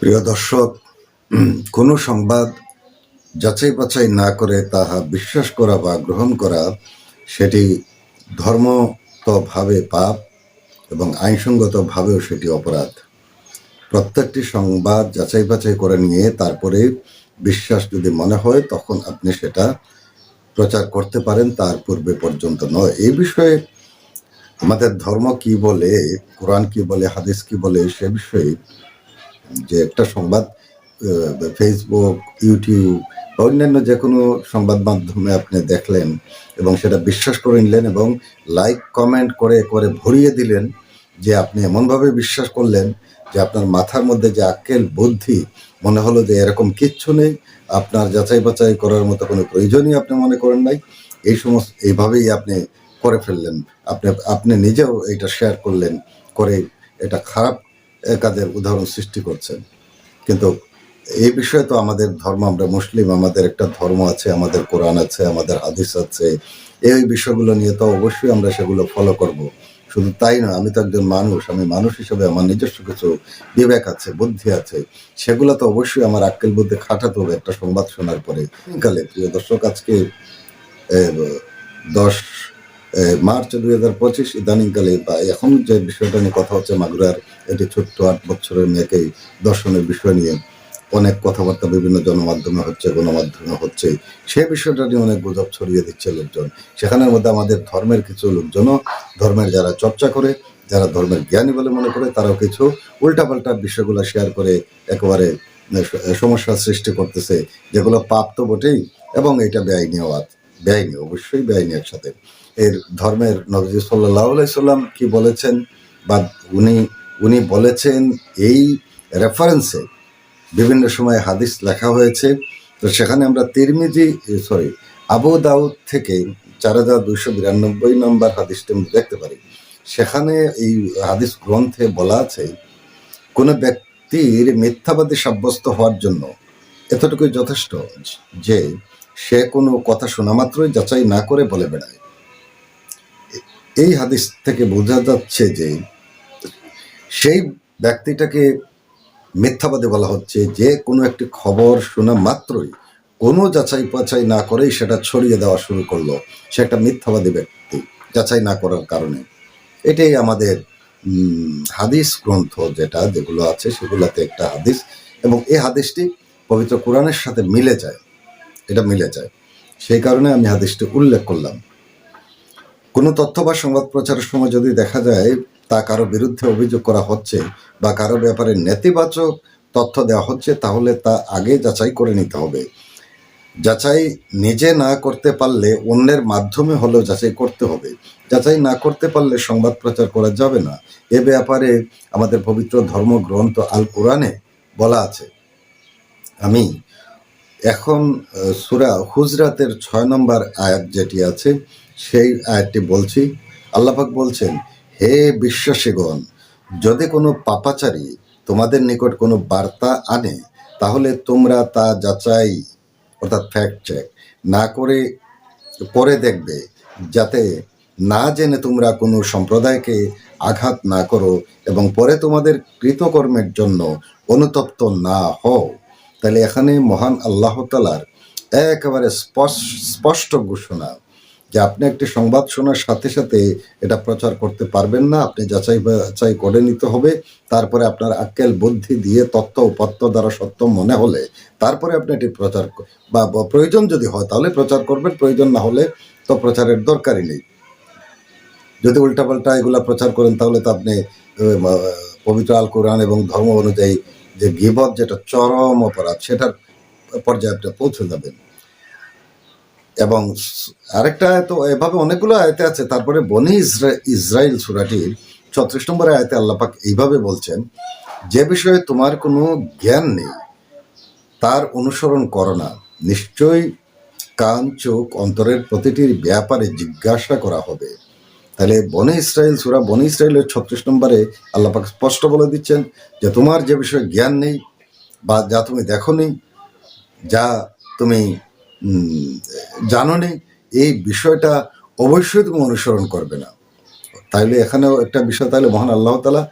প্রিয় দর্শক কোনো সংবাদ যাচাই বাছাই না করে তাহা বিশ্বাস করা বা গ্রহণ করা, সেটি ধর্মতভাবে পাপ এবং আইনসঙ্গতভাবেও সেটি অপরাধ। প্রত্যেকটি সংবাদ যাচাই বাছাই করে নিয়ে তারপরে বিশ্বাস যদি মনে হয়, তখন আপনি সেটা প্রচার করতে পারেন, তার পূর্বে পর্যন্ত নয়। এই বিষয়ে আমাদের ধর্ম কি বলে, কোরআন কি বলে, হাদিস কি বলে, সে বিষয়ে যে একটা সংবাদ ফেসবুক ইউটিউব বা অন্যান্য যে কোনো সংবাদ মাধ্যমে আপনি দেখলেন এবং সেটা বিশ্বাস করে নিলেন এবং লাইক কমেন্ট করে করে ভরিয়ে দিলেন যে আপনি এমনভাবে বিশ্বাস করলেন যে আপনার মাথার মধ্যে যে আক্কেল বুদ্ধি মনে হলো যে এরকম কিচ্ছু নেই, আপনার যাচাই বাছাই করার মতো কোনো প্রয়োজনই আপনি মনে করেন নাই। এই সমস্ত, এইভাবেই আপনি করে ফেললেন। আপনি আপনি নিজেও এটা শেয়ার করলেন, করে এটা খারাপ কাজের উদাহরণ সৃষ্টি করছেন। কিন্তু এই বিষয়ে তো আমাদের ধর্ম আমরা মুসলিম আমাদের একটা ধর্ম আছে আমাদের কোরআন আছে আমাদের হাদিস আছে। এই বিষয়গুলো নিয়ে তো অবশ্যই আমরা সেগুলো ফলো করব। শুধু তাই নয় আমি তো একজন মানুষ আমি মানুষ হিসেবে আমার নিজস্ব কিছু বিবেক আছে বুদ্ধি আছে। সেগুলো তো অবশ্যই আমার আক্কেল বুদ্ধি খাটাতে হবে একটা সংবাদ শোনার পরে। কালে প্রিয় দর্শক আজকে দশ মার্চ দুই হাজার পঁচিশ ইদানিংকালে বা এখন যে বিষয়টা নিয়ে কথা হচ্ছে মাগুরার এটি ছোট্ট আট বছরের মেয়েকে দর্শনের বিষয় নিয়ে অনেক কথাবার্তা বিভিন্ন জনমাধ্যমে হচ্ছে, গণমাধ্যমে হচ্ছে, সে বিষয়টা নিয়ে অনেক গুজব ছড়িয়ে দিচ্ছে লোকজন। সেখানের মধ্যে আমাদের ধর্মের কিছু লোকজনও, ধর্মের যারা চর্চা করে, যারা ধর্মের জ্ঞানী বলে মনে করে, তারাও কিছু উল্টাপাল্টা বিষয়গুলো শেয়ার করে একেবারে সমস্যার সৃষ্টি করতেছে, যেগুলো পাপ তো বটেই, এবং এটা বেআইনি আওয়াজ। বেআইনি, অবশ্যই বেআইনি একসাথে। এর ধর্মের নবজি সাল্লাহ সাল্লাম কি বলেছেন বা উনি উনি বলেছেন এই রেফারেন্সে বিভিন্ন সময় হাদিস লেখা হয়েছে। তো সেখানে আমরা তিরমিজি সরি আবু দাউদ থেকে চার হাজার দুইশো বিরানব্বই নম্বর হাদিসটি আমরা দেখতে পারি। সেখানে এই হাদিস গ্রন্থে বলা আছে, কোনো ব্যক্তির মিথ্যাবাদী সাব্যস্ত হওয়ার জন্য এতটুকুই যথেষ্ট যে সে কোনো কথা শোনা মাত্রই যাচাই না করে বলে বেড়ায়। এই হাদিস থেকে বোঝা যাচ্ছে যে সেই ব্যক্তিটাকে মিথ্যাবাদী বলা হচ্ছে, যে কোনো একটি খবর শোনা মাত্রই কোনো যাচাই বাছাই না করেই সেটা ছড়িয়ে দেওয়া শুরু করল। সে একটা মিথ্যাবাদী ব্যক্তি, যাচাই না করার কারণে। এটাই আমাদের হাদিস গ্রন্থ যেটা, যেগুলো আছে, সেগুলোতে একটা হাদিস এবং এই হাদিসটি পবিত্র কোরআনের সাথে মিলে যায়। এটা মিলে যায়। সেই কারণে আমি হাদিসটি উল্লেখ করলাম। কোনো তথ্য বা সংবাদ প্রচারের সময় যদি দেখা যায় তা কারও বিরুদ্ধে অভিযোগ করা হচ্ছে বা কারও ব্যাপারে নেতিবাচক তথ্য দেওয়া হচ্ছে, তাহলে তা আগে যাচাই করে নিতে হবে। যাচাই নিজে না করতে পারলে অন্যের মাধ্যমে হলেও যাচাই করতে হবে। যাচাই না করতে পারলে সংবাদ প্রচার করা যাবে না। এ ব্যাপারে আমাদের পবিত্র ধর্মগ্রন্থ আল কোরআনে বলা আছে। আমি এখন সুরা হুজরাতের ছয় নম্বর আয়াত যেটি আছে সেই আয়াতটি বলছি। আল্লাপাক বলছেন, হে বিশ্বাসীগণ, যদি কোনো পাপাচারী তোমাদের নিকট কোনো বার্তা আনে, তাহলে তোমরা তা যাচাই, অর্থাৎ ফ্যাক্ট চেক না করে, পরে দেখবে, যাতে না জেনে তোমরা কোনো সম্প্রদায়কে আঘাত না করো এবং পরে তোমাদের কৃতকর্মের জন্য অনুতপ্ত না হও। তাহলে এখানে মহান আল্লাহ তালার একেবারে স্পষ্ট ঘোষণা যে আপনি একটি সংবাদ শোনার সাথে সাথে এটা প্রচার করতে পারবেন না, আপনি যাচাই বাছাই করে নিতে হবে। তারপরে আপনার আক্কেল বুদ্ধি দিয়ে তত্ত্ব উপাত্ত দ্বারা সত্য মনে হলে তারপরে আপনি এটি প্রচার বা প্রয়োজন যদি হয় তাহলে প্রচার করবেন, প্রয়োজন না হলে তো প্রচারের দরকারই নেই। যদি উল্টাপাল্টা এগুলা প্রচার করেন তাহলে তো আপনি পবিত্র আল কোরআন এবং ধর্ম অনুযায়ী যে গিবত যেটা চরম অপরাধ, সেটার পর্যায়ে আপনি পৌঁছে যাবেন। এবং আরেকটা তো এভাবে অনেকগুলো আয়তে আছে, তারপরে বনি ইসরা ইসরায়েল সুরাটির ছত্রিশ নম্বর আয়তে আল্লাপাক এইভাবে বলছেন, যে বিষয়ে তোমার কোনো জ্ঞান নেই, তার অনুসরণ করো না। নিশ্চয়ই কান, চোখ, অন্তরের প্রতিটির ব্যাপারে জিজ্ঞাসা করা হবে। তাহলে বনে ইসরায়েল সুরা বনে ইসরায়েলের ছত্রিশ নম্বরে আল্লাপাক স্পষ্ট বলে দিচ্ছেন যে তোমার যে বিষয়ে জ্ঞান নেই বা যা তুমি দেখো যা তুমি উম, জানো নি এই বিষয়টা অবশ্যই তুমি অনুসরণ করবে না। তাইলে এখানেও একটা বিষয় তাহলে মহান আল্লাহ তালা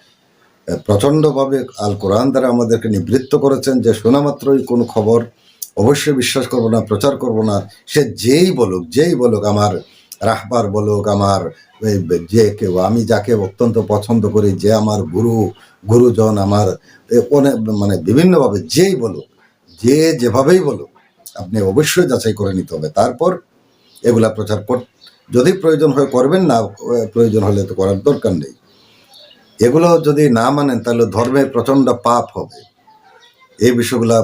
প্রচণ্ডভাবে আল কোরআন দ্বারা আমাদেরকে নিবৃত্ত করেছেন যে শোনা মাত্রই কোনো খবর অবশ্যই বিশ্বাস করব না প্রচার করব না। সে যেই বলুক যেই বলুক আমার রাহবার বলুক আমার যে কেউ আমি যাকে অত্যন্ত পছন্দ করি যে আমার গুরু গুরুজন আমার অনেক মানে বিভিন্নভাবে যেই বলুক যে যেভাবেই বলুক আপনি অবশ্যই যাচাই করে নিতে হবে। তারপর এগুলা প্রচার কর যদি প্রয়োজন হয় করবেন, না প্রয়োজন হলে তো করার দরকার নেই। এগুলো যদি না মানেন, তাহলে ধর্মে প্রচণ্ড পাপ হবে। এই বিষয়গুলা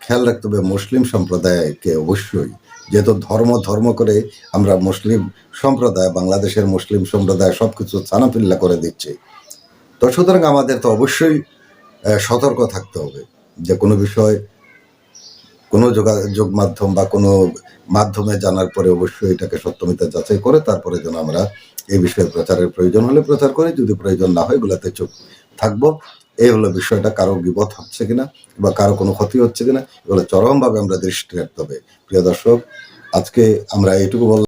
খেয়াল রাখতে হবে। মুসলিম সম্প্রদায়কে অবশ্যই। যেহেতু ধর্ম ধর্ম করে আমরা মুসলিম সম্প্রদায়, বাংলাদেশের মুসলিম সম্প্রদায় সব কিছু ছানাপিল্লা করে দিচ্ছে। তো সুতরাং আমাদের তো অবশ্যই সতর্ক থাকতে হবে। যে কোনো বিষয় কোনো যোগাযোগ মাধ্যম বা কোনো মাধ্যমে জানার পরে অবশ্যই এটাকে সত্যমিতা যাচাই করে তারপরে যেন আমরা এই বিষয়ে প্রচারের প্রয়োজন হলে প্রচার করি, যদি প্রয়োজন না হয় এগুলাতে চোখ থাকব। এই হলো বিষয়টা, কারও বিপদ হচ্ছে কিনা বা কারও কোনো ক্ষতি হচ্ছে কিনা এগুলো চরমভাবে আমরা দৃষ্টি রাখতে হবে। প্রিয় দর্শক, আজকে আমরা এইটুকু বললাম।